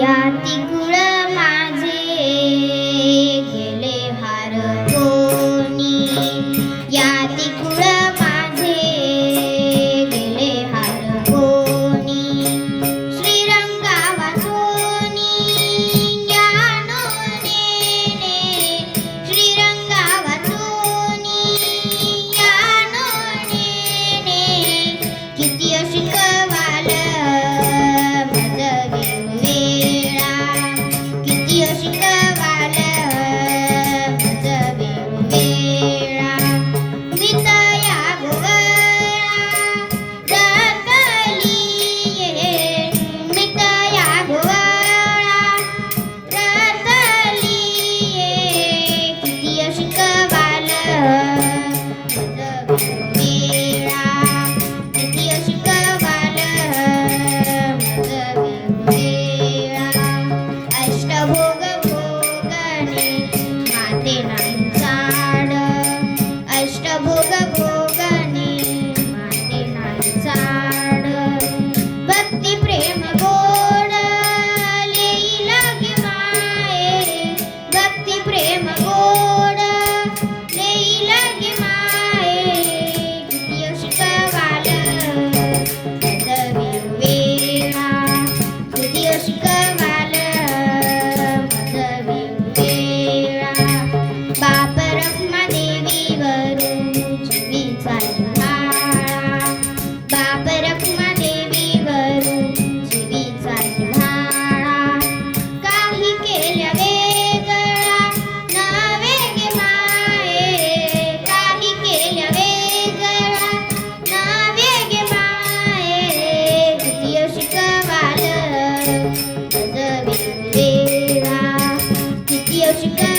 呀，的故人。Thank you. Brahma देवी वरू फार बाब ब्रह्मा देवीवरू शिवी फिलभाळा काही केल्या वेगळा नव्या गे मे काही केल्या वेगळा नव्या गे माय द्वितीय शिकवार वे द्वितीय